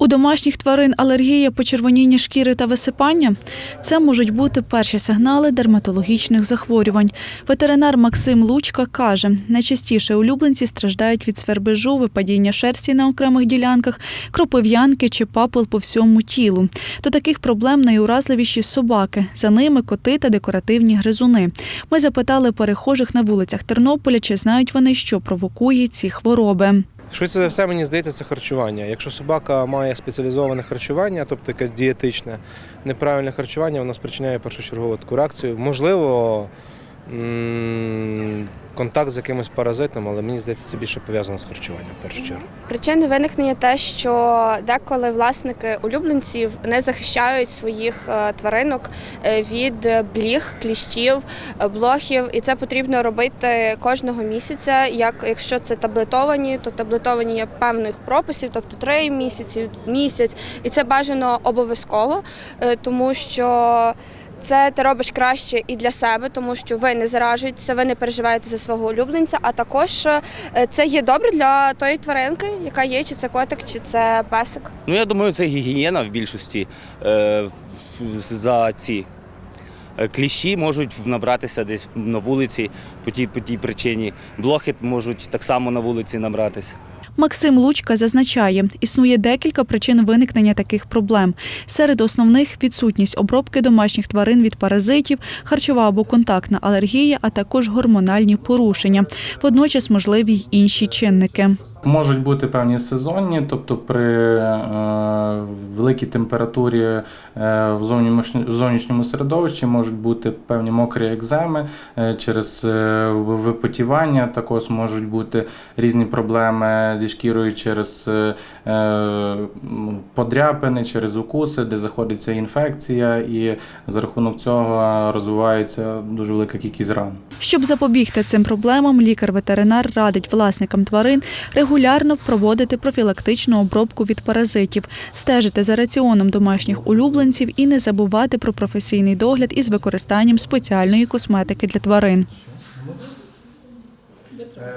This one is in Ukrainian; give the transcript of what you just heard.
У домашніх тварин алергія, почервоніння шкіри та висипання це можуть бути перші сигнали дерматологічних захворювань. Ветеринар Максим Лучка каже, найчастіше улюбленці страждають від свербежу, випадіння шерсті на окремих ділянках, кропив'янки чи папул по всьому тілу. До таких проблем найуразливіші собаки. За ними коти та декоративні гризуни. Ми запитали перехожих на вулицях Тернополя, чи знають вони, що провокує ці хвороби. Швидше за все, мені здається, це харчування. Якщо собака має спеціалізоване харчування, тобто якесь дієтичне, неправильне харчування, воно спричиняє першочергову таку реакцію. Можливо, контакт з якимось паразитом, але мені здається, це більше пов'язано з харчуванням в першу чергу. Причини виникнення те, що деколи власники улюбленців не захищають своїх е, тваринок е, від бліг, кліщів, е, блохів, і це потрібно робити кожного місяця. Як якщо це таблетовані, то таблетовані є певних прописів, тобто три місяці, місяць, і це бажано обов'язково, тому що. Це ти робиш краще і для себе, тому що ви не заражуєтеся, ви не переживаєте за свого улюбленця. А також е, це є добре для тої тваринки, яка є, чи це котик, чи це песик. Ну, я думаю, це гігієна в більшості е, за ці. е, Кліщі можуть набратися десь на вулиці по тій, по тій причині. Блохи можуть так само на вулиці набратися. Максим Лучка зазначає, існує декілька причин виникнення таких проблем. Серед основних відсутність обробки домашніх тварин від паразитів, харчова або контактна алергія, а також гормональні порушення. Водночас можливі й інші чинники. Можуть бути певні сезонні, тобто при е, великій температурі е, в, зовнішньому, в зовнішньому середовищі можуть бути певні мокрі екземи е, через е, випотівання. Також можуть бути різні проблеми зі шкірою через е, е, подряпини, через укуси, де заходиться інфекція, і за рахунок цього розвивається дуже велика кількість ран. Щоб запобігти цим проблемам, лікар-ветеринар радить власникам тварин регулярно проводити профілактичну обробку від паразитів, стежити за раціоном домашніх улюбленців і не забувати про професійний догляд із використанням спеціальної косметики для тварин.